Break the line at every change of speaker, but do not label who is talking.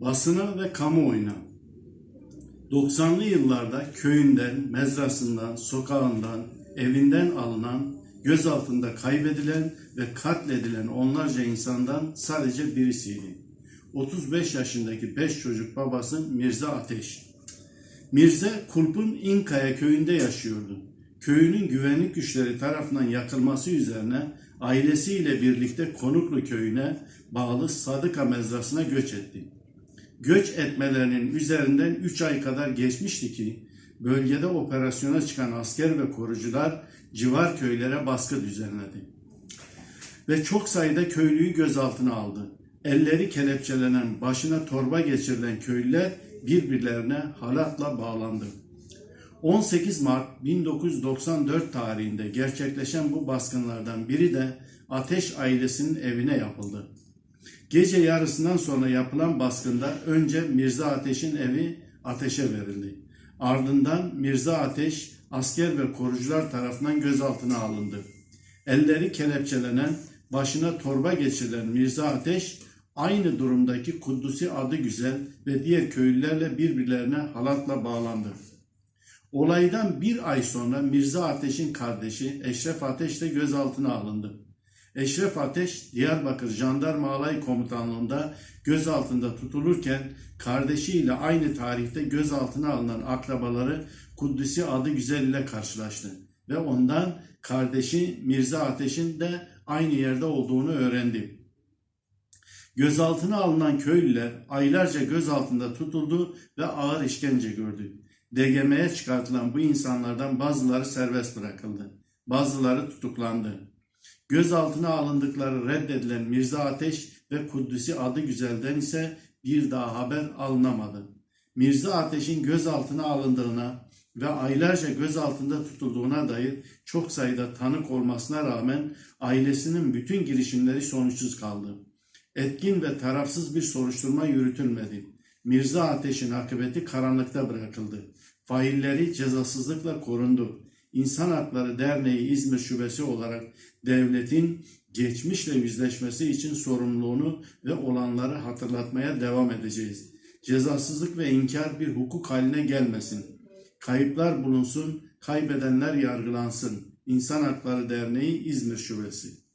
basına ve kamuoyuna 90'lı yıllarda köyünden, mezrasından, sokağından, evinden alınan, gözaltında kaybedilen ve katledilen onlarca insandan sadece birisiydi. 35 yaşındaki 5 çocuk babası Mirza Ateş. Mirza Kulp'un İnkaya köyünde yaşıyordu. Köyünün güvenlik güçleri tarafından yakılması üzerine ailesiyle birlikte Konuklu köyüne bağlı Sadıka mezrasına göç etti. Göç etmelerinin üzerinden 3 ay kadar geçmişti ki bölgede operasyona çıkan asker ve korucular civar köylere baskı düzenledi. Ve çok sayıda köylüyü gözaltına aldı. Elleri kelepçelenen, başına torba geçirilen köylüler birbirlerine halatla bağlandı. 18 Mart 1994 tarihinde gerçekleşen bu baskınlardan biri de Ateş ailesinin evine yapıldı. Gece yarısından sonra yapılan baskında önce Mirza Ateş'in evi ateşe verildi. Ardından Mirza Ateş asker ve korucular tarafından gözaltına alındı. Elleri kelepçelenen, başına torba geçirilen Mirza Ateş aynı durumdaki Kuddusi adı güzel ve diğer köylülerle birbirlerine halatla bağlandı. Olaydan bir ay sonra Mirza Ateş'in kardeşi Eşref Ateş de gözaltına alındı. Eşref Ateş Diyarbakır Jandarma Alay Komutanlığı'nda gözaltında tutulurken kardeşiyle aynı tarihte gözaltına alınan akrabaları Kudüs'ü adı güzel ile karşılaştı ve ondan kardeşi Mirza Ateş'in de aynı yerde olduğunu öğrendi. Gözaltına alınan köylüler aylarca gözaltında tutuldu ve ağır işkence gördü. DGM'ye çıkartılan bu insanlardan bazıları serbest bırakıldı. Bazıları tutuklandı. Gözaltına alındıkları reddedilen Mirza Ateş ve Kuddüs'i adı güzelden ise bir daha haber alınamadı. Mirza Ateş'in gözaltına alındığına ve aylarca gözaltında tutulduğuna dair çok sayıda tanık olmasına rağmen ailesinin bütün girişimleri sonuçsuz kaldı. Etkin ve tarafsız bir soruşturma yürütülmedi. Mirza Ateş'in akıbeti karanlıkta bırakıldı. Failleri cezasızlıkla korundu. İnsan Hakları Derneği İzmir Şubesi olarak devletin geçmişle yüzleşmesi için sorumluluğunu ve olanları hatırlatmaya devam edeceğiz. Cezasızlık ve inkar bir hukuk haline gelmesin. Kayıplar bulunsun, kaybedenler yargılansın. İnsan Hakları Derneği İzmir Şubesi